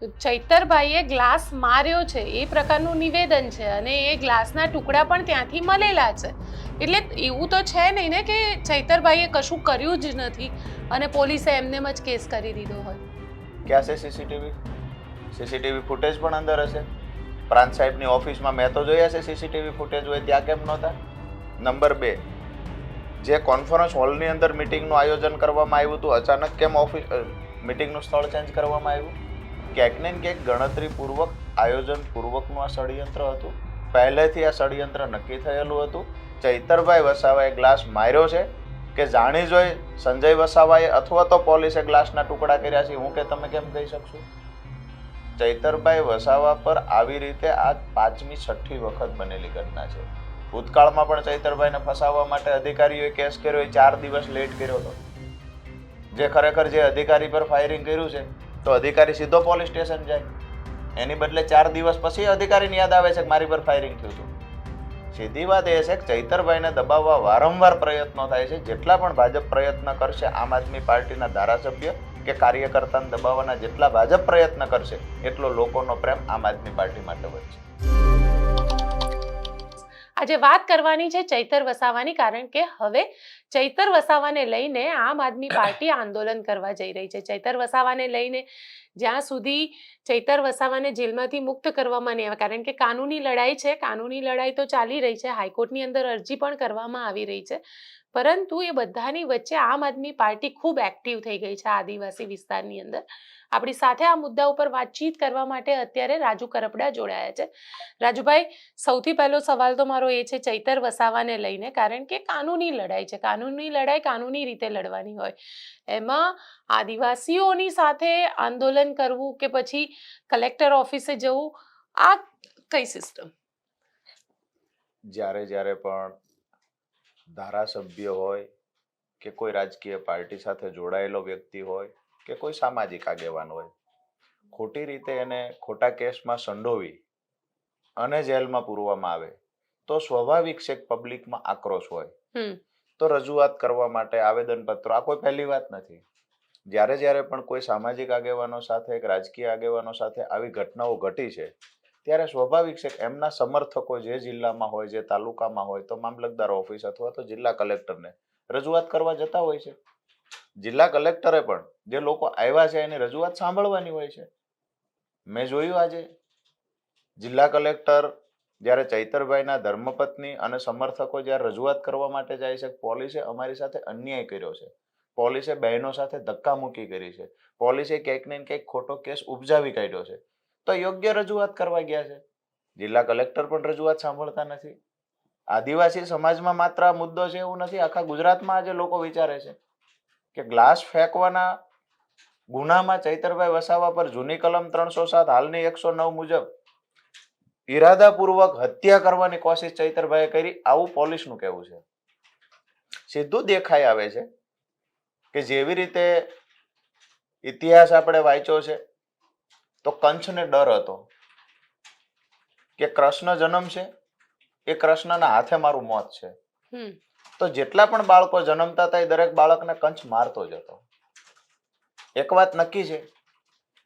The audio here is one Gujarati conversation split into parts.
ચૈતરભાઈએ ગ્લાસ માર્યો છે, એ પ્રકારનું નિવેદન છે અને એ ગ્લાસના ટુકડા પણ ત્યાંથી મળેલા છે. એટલે એવું તો છે નહીં ને કે ચૈતરભાઈએ કશું કર્યું જ નથી અને પોલીસે એમને જ કેસ કરી દીધો હોય. ક્યાં છે સીસીટીવી સીસીટીવી ફૂટેજ પણ અંદર હશે. પ્રાંત સાહેબની ઓફિસમાં મેં તો જોયા છે સીસીટીવી ફૂટેજ હોય ત્યાં કેમ નહોતા? નંબર બે, જે કોન્ફરન્સ હોલની અંદર મિટિંગનું આયોજન કરવામાં આવ્યું હતું, અચાનક કેમ ઓફિસ મિટિંગનું સ્થળ ચેન્જ કરવામાં આવ્યું? ક્યાંક ને ક્યાંક ગણતરીપૂર્વક, આયોજનપૂર્વકનું આ ષડયંત્ર હતું. પહેલેથી આ ષડયંત્ર નક્કી થયેલું હતું. ચૈતરભાઈ વસાવાએ ગ્લાસ માર્યો છે કે જાણી જોઈ સંજય વસાવાએ અથવા તો પોલીસે ગ્લાસના ટુકડા કર્યા છે. હું કે તમે કેમ કહી શકશો? ચૈતરભાઈ વસાવા પર આવી રીતે આ પાંચમી છઠ્ઠી વખત બનેલી ઘટના છે. ભૂતકાળમાં પણ ચૈતરભાઈને ફસાવવા માટે અધિકારીઓએ કેસ કર્યો. એ ચાર દિવસ લેટ કર્યો હતો. જે ખરેખર જે અધિકારી પર ફાયરિંગ કર્યું છે તો અધિકારી સીધો પોલીસ સ્ટેશન જાય. એની બદલે ચાર દિવસ પછી અધિકારીને યાદ આવે છે કે મારી પર ફાયરિંગ થયું હતું. સીધી વાત એ છે કે ચૈતરભાઈને દબાવવા વારંવાર પ્રયત્નો થાય છે. જેટલા પણ ભાજપ પ્રયત્ન કરશે, આમ આદમી પાર્ટીના ધારાસભ્ય કે કાર્યકર્તાને દબાવવાના જેટલા ભાજપ પ્રયત્ન કરશે, એટલો લોકોનો પ્રેમ આમ આદમી પાર્ટી માટે વધશે આજે વાત કરવાની છે ચૈતર વસાવાની કારણ કે હવે ચૈતર વસાવાને લઈને આમ આદમી પાર્ટી આંદોલન કરવા જઈ રહી છે. ચૈતર વસાવાને લઈને જ્યાં સુધી ચૈતર વસાવાને જેલમાંથી મુક્ત કરવામાં નહીં આવે. કારણ કે કાનૂની લડાઈ છે, કાનૂની લડાઈ તો ચાલી રહી છે, હાઈકોર્ટની અંદર અરજી પણ કરવામાં આવી રહી છે. પરંતુ એ બધાની વચ્ચે આમ આદમી પાર્ટી ખૂબ એક્ટિવ થઈ ગઈ છે આદિવાસી વિસ્તારની અંદર. આપણી સાથે આ મુદ્દા ઉપર વાતચીત કરવા માટે અત્યારે રાજુ કરપડા જોડાયા છે. રાજુભાઈ, સૌથી પહેલો સવાલ તો મારો એ છે ચૈતર વસાવાને લઈને, કારણ કે કાનૂની લડાઈ છે. કાનૂની લડાઈ કાનૂની રીતે લડવાની હોય. એમાં આદિવાસીઓની સાથે આંદોલન કરવું કે પછી કલેક્ટર ઓફિસે જવું આ કઈ સિસ્ટમ જ્યારે જ્યારે પણ ધારાસભ્ય હોય કે કોઈ રાજકીય પાર્ટી સાથે જોડાયેલો વ્યક્તિ હોય કે કોઈ સામાજિક આગેવાન હોય ખોટી રીતે એને ખોટા કેસમાં સંડોવી અને જેલમાં પૂરવામાં આવે તો સ્વાભાવિક છે પબ્લિકમાં આક્રોશ હોય. તો રજૂઆત કરવા માટે આવેદનપત્રો આ કોઈ પહેલી વાત નથી. જ્યારે જ્યારે પણ કોઈ સામાજિક આગેવાનો સાથે, એક રાજકીય આગેવાનો સાથે આવી ઘટનાઓ ઘટી છે, ત્યારે સ્વાભાવિક છે કે એમના સમર્થકો જે જિલ્લામાં હોય, જે તાલુકામાં હોય તો મામલતદાર ઓફિસ અથવા તો જિલ્લા કલેક્ટરને રજૂઆત કરવા જતા હોય છે. જિલ્લા કલેક્ટરે પણ જે લોકો આવ્યા છે એની રજૂઆત સાંભળવાની હોય છે. મેં જોયું આજે, જિલ્લા કલેક્ટર જ્યારે ચૈતરભાઈના ધર્મપત્ની અને સમર્થકો જ્યારે રજૂઆત કરવા માટે જાય છે, પોલીસે અમારી સાથે અન્યાય કર્યો છે. પોલીસે બહેનો સાથે ધક્કામુક્કી કરી છે. પોલીસે ક્યાંક ને ક્યાંક ખોટો કેસ ઉપજાવી કાઢ્યો છે. તો યોગ્ય રજૂઆત કરવા ગયા છે. જિલ્લા કલેક્ટર પણ રજૂઆત સાંભળતા નથી. આદિવાસી સમાજમાં માત્ર આ મુદ્દો છે એવું નથી, આખા ગુજરાતમાં આજે લોકો વિચારે છે કે ગ્લાસ ફેંકવાના ગુનામાં ચૈતરભાઈ વસાવા પર જૂની કલમ ત્રણસો સાત, હાલની એકસો નવ મુજબ ઈરાદાપૂર્વક હત્યા કરવાની કોશિશ ચૈતરભાઈએ કરી. આવું પોલીસનું કહેવું છે. સીધું દેખાઈ આવે છે. કે જેવી રીતે ઇતિહાસ આપણે વાંચ્યો છે તો કંચને ડર હતો કે કૃષ્ણ જન્મ છે એ કૃષ્ણના હાથે મારું મોત છે. તો જેટલા પણ બાળકો જન્મતા હતા એ દરેક બાળકને કંચ મારતો જ હતો. એક વાત નક્કી છે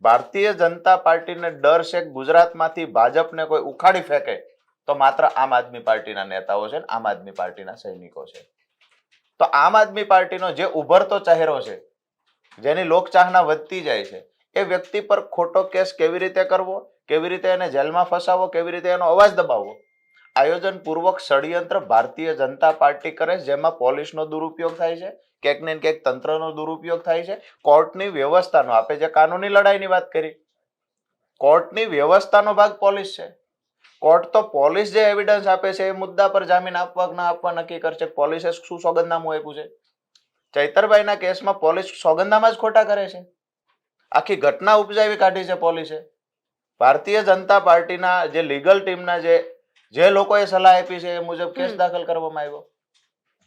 ભારતીય જનતા પાર્ટીને ડર છે ગુજરાતમાંથી ભાજપને કોઈ ઉખાડી ફેંકે તો માત્ર આમ આદમી પાર્ટીના નેતાઓ છે આમ આદમી પાર્ટીના સૈનિકો છે. તો આમ આદમી પાર્ટીનો જે ઉભરતો ચહેરો છે, જેની લોકચાહના વધતી જાય છે, એ વ્યક્તિ પર ખોટો કેસ કેવી રીતે કરવો, કેવી રીતે એને જેલમાં ફસાવો કેવી રીતે એનો અવાજ દબાવવો? આયોજન પૂર્વક ષડયંત્ર ભારતીય જનતા પાર્ટી કરે જેમાં પોલીસનો દુરુપયોગ થાય છે, ક્યાંક ને ક્યાંક તંત્રનો દુરુપયોગ થાય છે, કોર્ટની વ્યવસ્થાનો આપણે જે કાનૂની લડાઈની વાત કરી, કોર્ટની વ્યવસ્થાનો ભાગ પોલીસ છે. કોર્ટ તો પોલીસ જે એવિડન્સ આપે છે એ મુદ્દા પર જામીન આપવા કે ના આપવા નક્કી કરશે. પોલીસે શું સોગંદનામું આપ્યું છે? ચૈતરભાઈના કેસમાં પોલીસ સોગંદનામા જ ખોટા કરે છે. આખી ઘટના ઉપજાવી કાઢી છે પોલીસે. ભારતીય જનતા પાર્ટીના જે લીગલ ટીમના જે જે લોકોએ સલાહ આપી છે એ મુજબ કેસ દાખલ કરવામાં આવ્યો.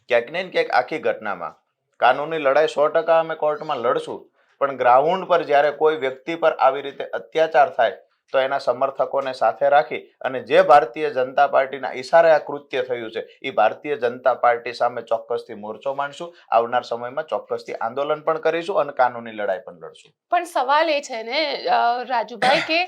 ક્યાંક ને ક્યાંક આખી ઘટનામાં. કાનૂની લડાઈ સો ટકા અમે કોર્ટમાં લડશું. પણ ગ્રાઉન્ડ પર જ્યારે કોઈ વ્યક્તિ પર આવી રીતે અત્યાચાર થાય તો એના સમર્થકોને સાથે રાખી અને જે ભારતીય જનતા પાર્ટીના ઈશારે આ કૃત્ય થયું છે એ ભારતીય જનતા પાર્ટી સામે ચોક્કસથી મોરચો માંડશું આવનાર સમયમાં ચોક્કસથી આંદોલન પણ કરીશું અને કાનૂની લડાઈ પણ લડશું. પણ સવાલ એ છે ને રાજુભાઈ કે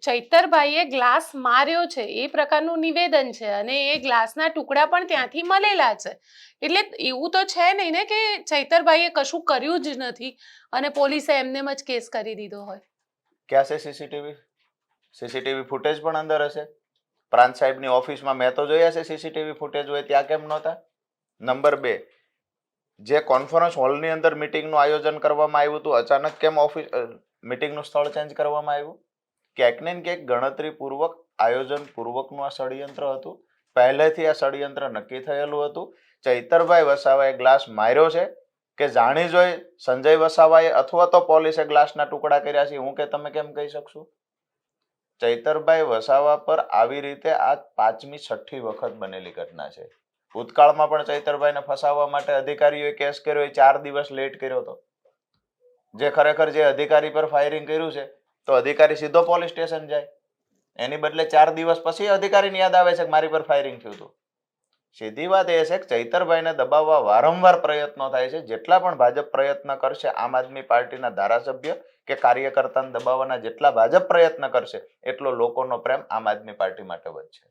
ચૈતરભાઈએ ગ્લાસ માર્યો છે એ પ્રકારનું નિવેદન છે અને એ ગ્લાસના ટુકડા પણ ત્યાંથી મળેલા છે. એટલે એવું તો છે નહીં ને કે ચૈતરભાઈએ કશું કર્યું જ નથી અને પોલીસે એમનેમ જ કેસ કરી દીધો હોય. ક્યાં છે સીસીટીવી સીસીટીવી ફૂટેજ પણ અંદર હશે. પ્રાંત સાહેબની ઓફિસમાં મેં તો જોયા છે સીસીટીવી ફૂટેજ હોય ત્યાં કેમ નહોતા? નંબર બે, જે કોન્ફરન્સ હોલની અંદર મિટિંગનું આયોજન કરવામાં આવ્યું હતું, અચાનક કેમ ઓફિસ મિટિંગનું સ્થળ ચેન્જ કરવામાં આવ્યું? ક્યાંક ને ક્યાંક ગણતરીપૂર્વક, આયોજનપૂર્વકનું આ ષડયંત્ર હતું. પહેલેથી આ ષડયંત્ર નક્કી થયેલું હતું. ચૈતરભાઈ વસાવાએ ગ્લાસ માર્યો છે કે જાણી જોઈ સંજય વસાવાએ અથવા તો પોલીસે ગ્લાસના ટુકડા કર્યા છે, હું કે તમે કેમ કહી શકશો? ચૈતરભાઈ વસાવા પર આવી રીતે આ પાંચમી છઠ્ઠી વખત બનેલી ઘટના છે. ભૂતકાળમાં પણ ચૈતરભાઈને ફસાવવા માટે અધિકારીઓએ કેસ કર્યો, એ ચાર દિવસ લેટ કર્યો હતો. જે ખરેખર જે અધિકારી પર ફાયરિંગ કર્યું છે, તો અધિકારી સીધો પોલીસ સ્ટેશન જાય. એની બદલે ચાર દિવસ પછી અધિકારીની યાદ આવે છે કે મારી પર ફાયરિંગ થયું હતું. સીધી વાત એ છે કે ચૈતરભાઈને દબાવવા વારંવાર પ્રયત્નો થાય છે. જેટલા પણ ભાજપ પ્રયત્ન કરશે, આમ આદમી પાર્ટીના ધારાસભ્ય કે કાર્યકર્તાને દબાવવાના જેટલા ભાજપ પ્રયત્ન કરશે, એટલો લોકોનો પ્રેમ આમ આદમી પાર્ટી માટે વધશે.